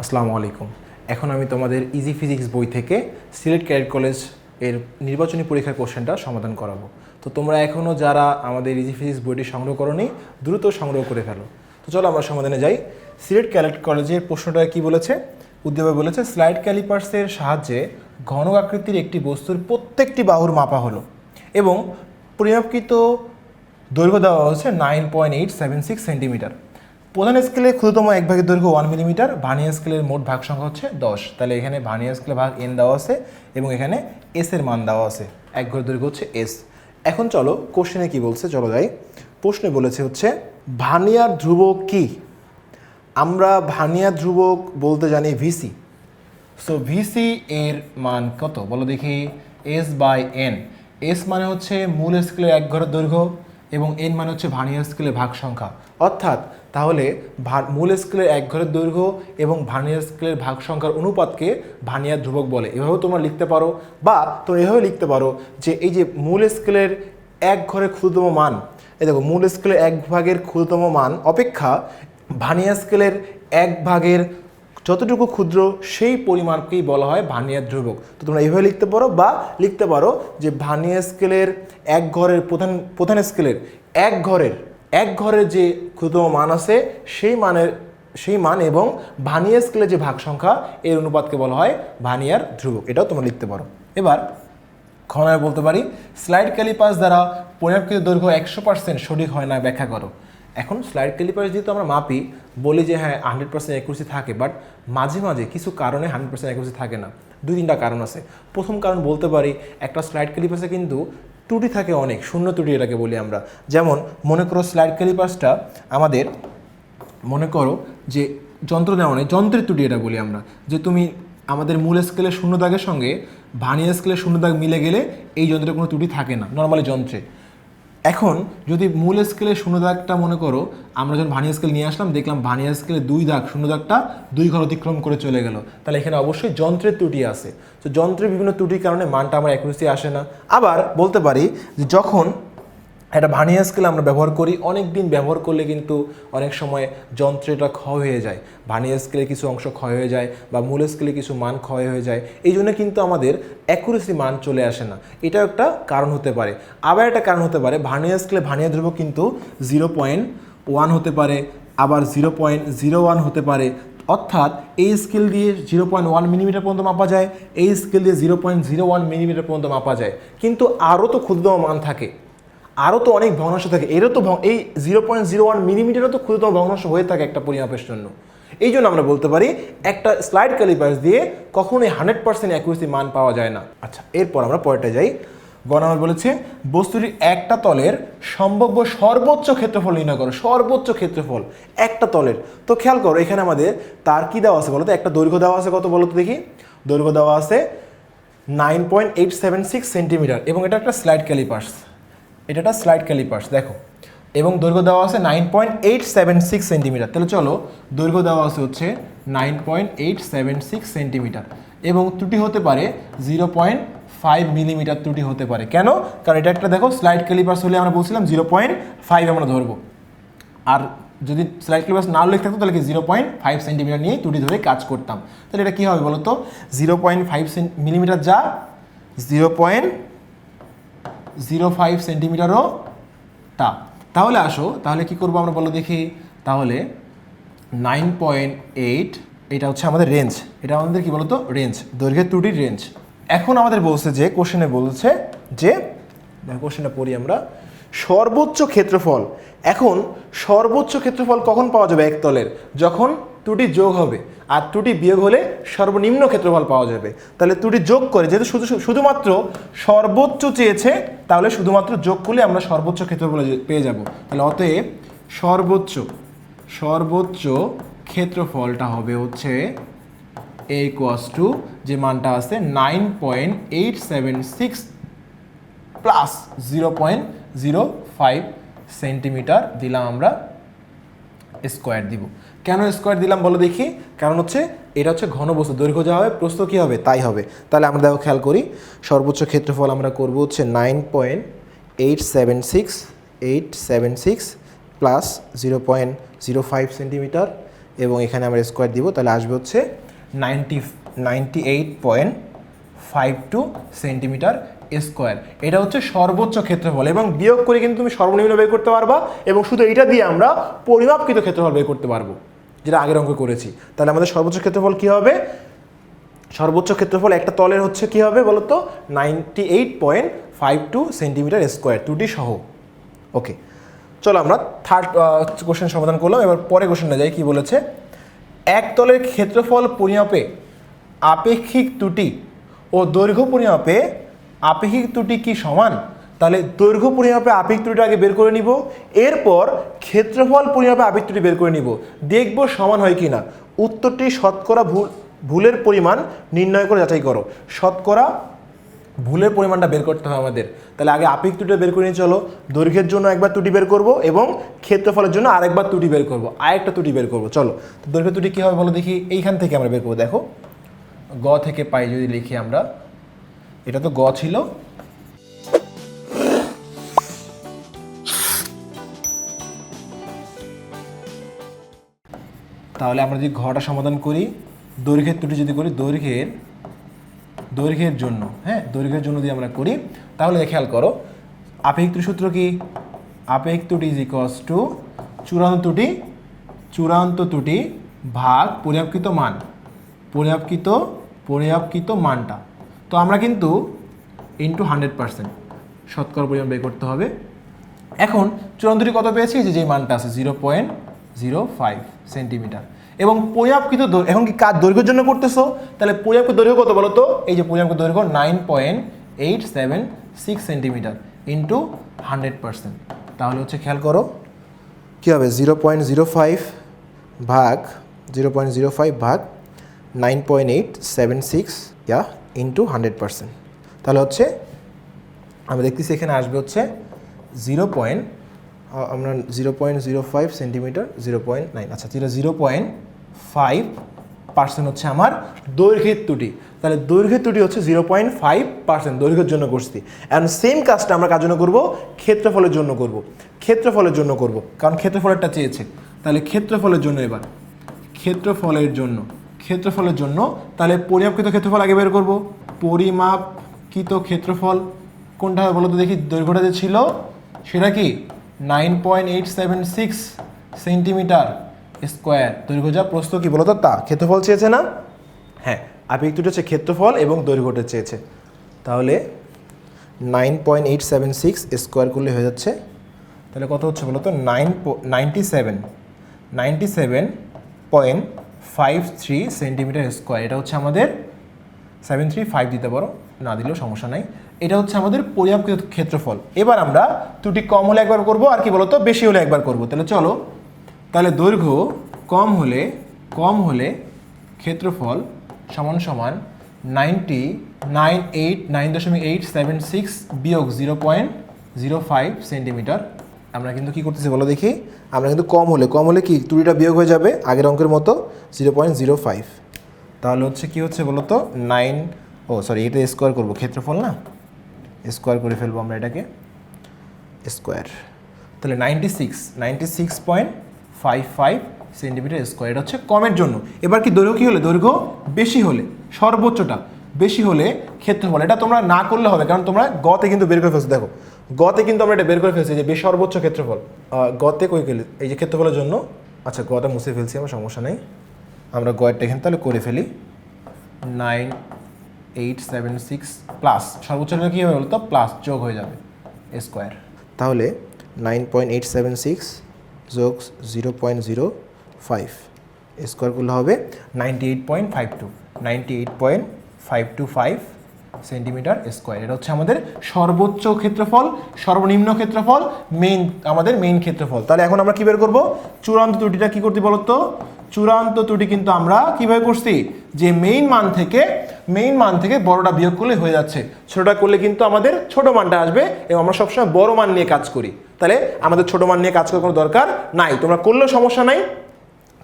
আসসালামু আলাইকুম। এখন আমি তোমাদের ইজি ফিজিক্স বই থেকে সিলেট ক্যাডেট কলেজের নির্বাচনী পরীক্ষার কোশ্চেনটা সমাধান করাবো। তো তোমরা এখনও যারা আমাদের ইজি ফিজিক্স বইটি সংগ্রহ করোনি, দ্রুত সংগ্রহ করে ফেলো। তো চলো আমরা সমাধানে যাই। সিলেট ক্যাডেট কলেজের প্রশ্নটা কি বলেছে? উদ্যোগে বলেছে স্লাইড ক্যালিপার্সের সাহায্যে ঘন আকৃতির একটি বস্তুর প্রত্যেকটি বাহুর মাপা হলো। এবং পরিমাপকৃত দৈর্ঘ্য দেওয়া হচ্ছে nine point eight seven six centimetre প্রধান স্কেলের ক্ষুদ্রতম এক ভাগের দৈর্ঘ্য ওয়ান মিলিমিটার ভানিয়া স্কেলের মোট ভাগ সংখ্যা হচ্ছে দশ। তাহলে এখানে ভানিয়া স্কেলের ভাগ এন দেওয়া আছে এবং এখানে এস এর মান দেওয়া আছে। এক ঘর দৈর্ঘ্য হচ্ছে এস এখন চলো কোশ্চেনে কি বলছে? চলো যাই। প্রশ্নে বলেছে হচ্ছে ভানিয়ার ধ্রুবক কি? আমরা ভানিয়া ধ্রুবক বলতে জানি ভিসি সো ভিসি এর মান কত? বলো দেখি। এস বাই এন এস মানে হচ্ছে মূল স্কেলের এক ঘরের দৈর্ঘ্য। এবং এন মানে হচ্ছে ভার্নিয়ার স্কেলের ভাগ সংখ্যা অর্থাৎ তাহলে মূল স্কেলের এক ঘরের দৈর্ঘ্য এবং ভার্নিয়ার স্কেলের ভাগ সংখ্যার অনুপাতকে ভার্নিয়ার ধ্রুবক বলে। এভাবেও তোমরা লিখতে পারো বা তোমরা এভাবে লিখতে পারো যে এই যে মূল স্কেলের এক ঘরের ক্ষুদ্রতম মান, এই দেখো মূল স্কেলের এক ভাগের ক্ষুদ্রতম মান অপেক্ষা ভার্নিয়ার স্কেলের এক ভাগের যতটুকু ক্ষুদ্র, সেই পরিমাণকেই বলা হয় ভার্নিয়ার ধ্রুবক। তো তোমরা এইভাবে লিখতে পারো বা লিখতে পারো যে ভার্নিয়ার স্কেলের এক ঘরের প্রধান প্রধান স্কেলের এক ঘরের এক ঘরের যে ক্ষুদ্রতম মান আছে, সেই মানের, সেই মান এবং ভার্নিয়ার স্কেলের যে ভাগ সংখ্যা এর অনুপাতকে বলা হয় ভানিয়ার ধ্রুবক। এটাও তোমরা লিখতে পারো। এবার ক্ষণায় বলতে পারি, স্লাইড ক্যালিপাস দ্বারা পরিমাপকৃত দৈর্ঘ্য একশো পার্সেন্ট সঠিক হয় না, ব্যাখ্যা করো। এখন স্লাইড ক্যালিপাস যেহেতু আমরা মাপি, বলি যে হ্যাঁ হান্ড্রেড পার্সেন্ট অ্যাকুরেসি থাকে বাট মাঝে মাঝে কিছু কারণে হান্ড্রেড পার্সেন্ট অ্যাকুরেসি থাকে না। দুই তিনটা কারণ আছে। প্রথম কারণ বলতে পারি, একটা স্লাইড ক্যালিপাসে কিন্তু ত্রুটি থাকে অনেক, শূন্য ত্রুটি এটাকে বলি আমরা। যেমন, মনে করো স্লাইড ক্যালিপাসটা আমাদের, মনে করো যে যন্ত্র দেওয়া নেই, যন্ত্রের ত্রুটি এটা বলি আমরা। যে তুমি আমাদের মূল স্কেলের শূন্য দাগের সঙ্গে ভানিয়া স্কেলের শূন্য দাগ মিলে গেলে এই যন্ত্রের কোনো ত্রুটি থাকে না নর্মালি যন্ত্রে। এখন যদি মূল স্কেলে শূন্য দাগটা মনে করো, আমরা যখন ভানিয়া স্কেল নিয়ে আসলাম, দেখলাম ভানিয়া স্কেলে দুই দাগ, শূন্য দাগটা দুই ঘর অতিক্রম করে চলে গেল। তাহলে এখানে অবশ্যই যন্ত্রের ত্রুটি আছে। তো যন্ত্রের বিভিন্ন ত্রুটির কারণে মানটা আমার অ্যাকুরেসি আসে না। আবার বলতে পারি যে যখন একটা ভানিয়া স্কেল আমরা ব্যবহার করি, অনেক দিন ব্যবহার করলে কিন্তু অনেক সময় যন্ত্রটা ক্ষয় হয়ে যায়। ভানিয়া স্কেলে কিছু অংশ ক্ষয় হয়ে যায় বা মূল স্কেলে কিছু মান ক্ষয় হয়ে যায়। এই জন্য কিন্তু আমাদের অ্যাকুরেসি মান চলে আসে না। এটা একটা কারণ হতে পারে। আবার একটা কারণ হতে পারে ভানিয়া স্কেলে ভানিয়া ধ্রুবক কিন্তু জিরো পয়েন্ট ওয়ান হতে পারে, আবার জিরো পয়েন্ট জিরো ওয়ান হতে পারে। অর্থাৎ এই স্কেল দিয়ে জিরো পয়েন্ট ওয়ান মিলিমিটার পর্যন্ত মাপা যায়, এই স্কেল দিয়ে zero point zero one millimetre পর্যন্ত মাপা যায়। কিন্তু আরও তো ক্ষুদ্র মান থাকে। আরও তো অনেক ভগ্নাংশ থাকে। এরও তো এই জিরো পয়েন্ট জিরো ওয়ান মিলিমিটারও তো ক্ষুদ্রতম ভগ্নাংশ হয়ে থাকে একটা পরিমাপের জন্য। এই জন্য আমরা বলতে পারি, একটা স্লাইড ক্যালিপার্স দিয়ে কখনোই হান্ড্রেড পার্সেন্ট অ্যাকুরেসি মান পাওয়া যায় না। আচ্ছা এরপর আমরা পরেরটা যাই। গণামত বলেছে, বস্তুটির একটা তলের সম্ভাব্য সর্বোচ্চ ক্ষেত্রফল নির্ণয় করো, সর্বোচ্চ ক্ষেত্রফল একটা তলের। তো খেয়াল করো, এখানে আমাদের তার কি দেওয়া আছে বলো তো? একটা দৈর্ঘ্য দেওয়া আছে কত বলো তো দেখি? দৈর্ঘ্য দেওয়া আছে nine point eight seven six centimetre এবং এটা একটা স্লাইড ক্যালিপার্স এটা একটা স্লাইড ক্যালিপার্স দেখো। এবং দৈর্ঘ্য দেওয়া আছে nine point eight seven six centimetre তাহলে চলো, দৈর্ঘ্য দেওয়া আছে হচ্ছে nine point eight seven six centimetre এবং ত্রুটি হতে পারে জিরো পয়েন্ট ফাইভ মিলিমিটার ত্রুটি হতে পারে। কেন? কারণ এটা একটা, দেখো স্লাইড ক্যালিপার্স হলে আমরা বলছিলাম জিরো পয়েন্ট ফাইভ আমরা ধরবো। আর যদি স্লাইড ক্লিপাস না উল্লেখ থাকতো, তাহলে কি জিরো পয়েন্ট ফাইভ সেন্টিমিটার নিয়ে ত্রুটি ধরে কাজ করতাম। তাহলে এটা কী হবে বলো তো জিরো পয়েন্ট ফাইভ মিলিমিটার যা জিরো পয়েন্ট জিরো ফাইভ সেন্টিমিটারও তা তাহলে আসো, তাহলে কি করব আমরা বলো দেখি? তাহলে নাইন পয়েন্ট এইট এটা হচ্ছে আমাদের রেঞ্জ এটা আমাদের কি বলতো? রেঞ্জ দৈর্ঘ্যের ত্রুটির রেঞ্জ এখন আমাদের বলছে যে কোশ্চেনে বলছে যে কোশ্চেনটা পড়ি আমরা, সর্বোচ্চ ক্ষেত্রফল, এখন সর্বোচ্চ ক্ষেত্রফল কখন পাওয়া যাবে? একতলের। যখন ত্রুটি যোগ হবে। আর ত্রুটি বিয়োগ হলে সর্বনিম্ন ক্ষেত্রফল পাওয়া যাবে। তাহলে ত্রুটি যোগ করে, যেহেতু শুধু শুধুমাত্র সর্বোচ্চ চেয়েছে, তাহলে শুধুমাত্র যোগ করলে আমরা সর্বোচ্চ ক্ষেত্রফল পেয়ে যাব। তাহলে অতএব সর্বোচ্চ সর্বোচ্চ ক্ষেত্রফলটা হবে হচ্ছে এ কোয়াস টু যে মানটা আছে nine point eight seven six plus zero point zero five centimetre দিলাম আমরা স্কোয়ার দিব। কেন স্কোয়ার দিলাম বলো দেখি? কারণ হচ্ছে এটা হচ্ছে ঘনবস্তু দৈর্ঘ্য যা হবে, প্রস্থ কী হবে? তাই হবে। তাহলে আমরা দেখো, খেয়াল করি, সর্বোচ্চ ক্ষেত্রফল আমরা করব হচ্ছে nine point eight seven six eight seven six plus zero point zero five centimetre এবং এখানে আমরা স্কোয়ার দিব। তাহলে আসবে হচ্ছে ninety ninety eight point five two centimetre square. এটা হচ্ছে সর্বোচ্চ ক্ষেত্রফল এবং বিয়োগ করে কিন্তু তুমি সর্বনিম্ন বের করতে পারবা এবং শুধু এইটা দিয়ে আমরা পরিমাপকৃত ক্ষেত্রফল বের করতে পারব, যেটা আগের অঙ্ক করেছি। তাহলে আমাদের সর্বোচ্চ ক্ষেত্রফল কী হবে? সর্বোচ্চ ক্ষেত্রফল একটা তলের হচ্ছে কী হবে বলো তো ninety eight point five two centimetre square দুটি সহ। ওকে চলো আমরা থার্ড কোশ্চেন সমাধান করলাম। এবার পরে কোশ্চেনটা যাই, কি বলেছে? এক তলের ক্ষেত্রফল পরিমাপে আপেক্ষিক ত্রুটি ও দৈর্ঘ্য পরিমাপে আপেক্ষিক ত্রুটি কি সমান? তাহলে দৈর্ঘ্য পরিমাপে আপেক্ষিক ত্রুটি আগে বের করে নিব। এরপর ক্ষেত্রফল পরিমাপে আপেক্ষিক ত্রুটি বের করে নিব। দেখব সমান হয় কি না উত্তরটি শতকরা ভুল, ভুলের পরিমাণ নির্ণয় করে যাচাই করো। শতকরা ভুলের পরিমাণটা বের করতে হবে আমাদের। তাহলে আগে আপেক্ষিক ত্রুটি বের করে নিয়ে চলো। দৈর্ঘ্যের জন্য একবার ত্রুটি বের করব এবং ক্ষেত্রফলের জন্য আরেকবার ত্রুটি বের করব। আরেকটা ত্রুটি বের করব। চলো, তো দৈর্ঘ্য ত্রুটি কী হবে বলো দেখি। এইখান থেকে আমরা বের করব। দেখো, গ থেকে পাই যদি লিখি আমরা। এটা তো গ ছিল। তাহলে আমরা যদি ঘটা সমাধান করি, দৈর্ঘ্যের ত্রুটি যদি করি দৈর্ঘ্যের দৈর্ঘ্যের জন্য হ্যাঁ দৈর্ঘ্যের জন্য যদি আমরা করি, তাহলে খেয়াল করো, আপেক্ষিক সূত্র কি? আপেক্ষিক ত্রুটি ইজ ইকস টু চূড়ান্ত ত্রুটি চূড়ান্ত ত্রুটি ভাগ পরিমাপকৃত মান, পরিমাপকৃত পরিমাপকৃত মানটা। তো আমরা কিন্তু ইন্টু হান্ড্রেড পার্সেন্ট শতকরা পরিমাণ বের করতে হবে। এখন চূড়ান্ত ত্রুটি কত পেয়েছি? যে যে মানটা আছে zero point zero five centimetre এবং পরিমাপকৃত এখন কি কাজ দৈর্ঘ্যের জন্য করতেছো? তাহলে পরিমাপকৃত দৈর্ঘ্য কত বলো তো? এই যে পরিমাপকৃত দৈর্ঘ্য nine point eight seven six centimetre into hundred percent তাহলে হচ্ছে খেয়াল করো। কী হবে? জিরো পয়েন্ট জিরো ফাইভ ভাগ জিরো পয়েন্ট জিরো ফাইভ ভাগ nine point eight seven six yeah into hundred percent তাহলে হচ্ছে, আমরা দেখতেছি এখানে আসবে হচ্ছে জিরো পয়েন্ট আমরা zero point zero five centimetre zero point nine আচ্ছা zero zero point five percent হচ্ছে আমার দৈর্ঘ্যের ত্রুটি। তাহলে দৈর্ঘ্যের ত্রুটি হচ্ছে জিরো পয়েন্ট ফাইভ পার্সেন্ট দৈর্ঘ্যের জন্য করছি। অ্যান্ড সেম কাজটা আমরা কার জন্য করব? ক্ষেত্রফলের জন্য করব। ক্ষেত্রফলের জন্য করব। কারণ ক্ষেত্রফলেরটা চেয়েছে। তাহলে ক্ষেত্রফলের জন্য এবার। ক্ষেত্রফলের জন্য। ক্ষেত্রফলের জন্য, তাহলে পরিমাপকৃত ক্ষেত্রফল আগে বের করব। পরিমাপকৃত ক্ষেত্রফল, কোনটা বলো তো দেখি, দৈর্ঘ্যটা যে ছিল, সেটা কি? Nine point eight seven six centimetre square দৈর্ঘ্য যা প্রস্থ কি তো? তা। ক্ষেত্রফল চেয়েছে না? হ্যাঁ আপেক্ষিক দুটো হচ্ছে ক্ষেত্রফল এবং দৈর্ঘ্যটা চেয়েছে। তাহলে nine point eight seven six square করলে হয়ে যাচ্ছে, তাহলে কত হচ্ছে বলো তো? Nine ninety seven ninety seven point five three centimetre square এটা হচ্ছে আমাদের সেভেন থ্রি ফাইভ দিতে পারো, না দিলেও সমস্যা নাই। এটা হচ্ছে আমাদের পরিমাপকৃত ক্ষেত্রফল। এবার আমরা ত্রুটি কম হলে একবার করব, আর কি বলতো, বেশি হলে একবার করব। তাহলে চলো, তাহলে দৈর্ঘ্য কম হলে কম হলে ক্ষেত্রফল সমান সমান নাইনটি নাইন এইট নাইন দশমিক এইট সেভেন সিক্স বিয়োগ zero point zero five centimetre আমরা কিন্তু কী করতেছি বলো দেখি? আমরা কিন্তু কম হলে কম হলে কি ত্রুটিটা বিয়োগ হয়ে যাবে? আগের অঙ্কের মতো জিরো পয়েন্ট জিরো ফাইভ তাহলে হচ্ছে কি হচ্ছে বলো তো? নাইন ও সরি এটা স্কোয়ার করব। ক্ষেত্রফল না? স্কোয়ার করে ফেলব আমরা এটাকে। স্কোয়ার তাহলে ninety six ninety six point five five centimetre square এটা হচ্ছে কমের জন্য। এবার কি দৈর্ঘ্য কী হলে? দৈর্ঘ্য বেশি হলে, সর্বোচ্চটা। বেশি হলে ক্ষেত্রফল। এটা তোমরা না করলে হবে, কারণ তোমরা গতে কিন্তু বের করে ফেলছো। দেখো, গতে কিন্তু আমরা এটা বের করে ফেলছি যে বেশ সর্বোচ্চ ক্ষেত্রফল গতে কই গেলে? এই যে ক্ষেত্রফলের জন্য? আচ্ছা গটা মুছে ফেলছি আমার, সমস্যা নেই। আমরা গয়েরটা এখানে তাহলে করে ফেলি। Nine, eight, seven, six, plus. সর্বোচ্চ কী হবে বলতো? প্লাস যোগ হয়ে যাবে স্কোয়ার। তাহলে nine point eight seven six যোগ zero point zero five. Square করলে হবে ninety eight point five two. Ninety eight point five two five centimetre square এটা হচ্ছে আমাদের সর্বোচ্চ ক্ষেত্রফল, সর্বনিম্ন ক্ষেত্রফল মেইন আমাদের মেইন ক্ষেত্রফল। তাহলে এখন আমরা কি বের করব? চূড়ান্ত ত্রুটিটা কি করতে বলো তো? চূড়ান্ত ত্রুটি কিন্তু আমরা কীভাবে করছি? যে মেইন মান থেকে মেইন মান থেকে বড়টা বিয়োগ করলে হয়ে যাচ্ছে। ছোটটা করলে কিন্তু আমাদের ছোট মানটা আসবে এবং আমরা সবসময় বড় মান নিয়ে কাজ করি। তাহলে আমাদের ছোট মান নিয়ে কাজ করার কোনো দরকার নাই। তোমরা করলেও সমস্যা নাই,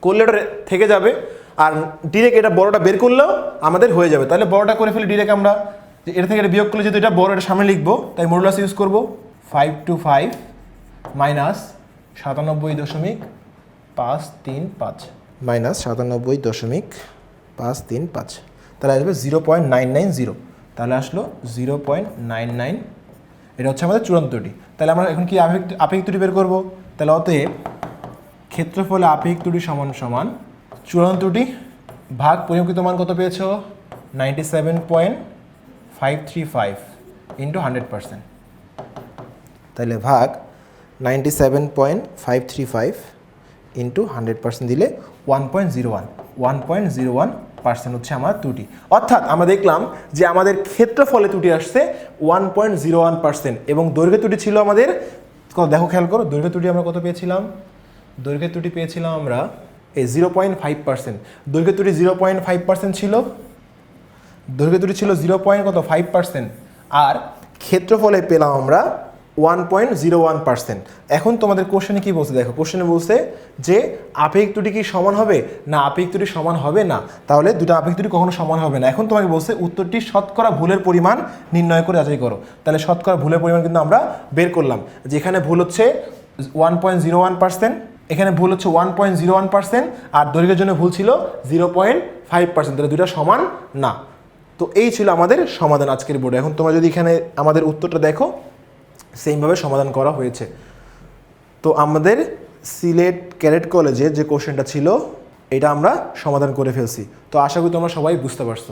করলে থেকে যাবে। আর ডিরেক্ট এটা বড়টা বের করলেও আমাদের হয়ে যাবে। তাহলে বড়টা করে ফেলি ডিরেক্ট আমরা। যে এটা থেকে এটা বিয়োগ করলে যেহেতু এটা বড়, এটা সামনে লিখব, তাই মডুলাস ইউজ করব। ফাইভ টু ফাইভ মাইনাস সাতানব্বই দশমিক পাঁচ তিন পাঁচ। মাইনাস সাতানব্বই দশমিক পাঁচ তিন পাঁচ। তাহলে আসবে zero point nine nine zero তাহলে আসলো জিরো পয়েন্ট নাইন নাইন এটা হচ্ছে আমাদের চূড়ান্তটি তাহলে আমরা এখন কি আপেক্ষিক ত্রুটি বের করব? তাহলে অতএব ক্ষেত্রফলে আপেক্ষিক ত্রুটি সমান সমান চূড়ান্ত ত্রুটি ভাগ পরিমাপিত মান কত পেয়েছ? Ninety seven point five three five into hundred percent তাহলে ভাগ ninety seven point five three five into hundred percent দিলে one point zero one one point zero one percent হচ্ছে আমার ত্রুটি। অর্থাৎ আমরা দেখলাম যে আমাদের ক্ষেত্রফলে ত্রুটি আসছে one point zero one percent এবং দৈর্ঘ্য ত্রুটি ছিল আমাদের দেখো খেয়াল করো দৈর্ঘ্য ত্রুটি আমরা কত পেয়েছিলাম? দৈর্ঘ্য ত্রুটি পেয়েছিলাম আমরা এই জিরো পয়েন্ট ফাইভ পার্সেন্ট দৈর্ঘ্য ত্রুটি জিরো পয়েন্ট ফাইভ পার্সেন্ট ছিল। দৈর্ঘ্য ত্রুটি ছিল জিরো পয়েন্ট কত? ফাইভ পার্সেন্ট আর ক্ষেত্রফলে পেলাম আমরা one point zero one percent এখন তোমাদের কোশ্চেনে কী বলছে? দেখো কোশ্চেনে বলছে যে আপেক্ষিক ত্রুটি কি সমান হবে? না, আপেক্ষিক ত্রুটি সমান হবে না। তাহলে দুটো আপেক্ষিক ত্রুটি কখনো সমান হবে না। এখন তোমাকে বলছে, উত্তরটি শতকরা ভুলের পরিমাণ নির্ণয় করে যাচাই করো। তাহলে শতকরা ভুলের পরিমাণ কিন্তু আমরা বের করলাম। যেখানে ভুল হচ্ছে one point zero one percent এখানে ভুল হচ্ছে one point zero one percent আর দৈর্ঘ্যের জন্য ভুল ছিল জিরো পয়েন্ট ফাইভ পার্সেন্ট তাহলে দুটো সমান না। তো এই ছিল আমাদের সমাধান আজকের বোর্ডে। এখন তোমরা যদি এখানে আমাদের উত্তরটা দেখো সেমভাবে সমাধান করা হয়েছে। তো আমাদের সিলেট ক্যারেট কলেজে যে কোশ্চেনটা ছিল, এটা আমরা সমাধান করে ফেলছি। তো আশা করি তোমরা সবাই বুঝতে পারছ।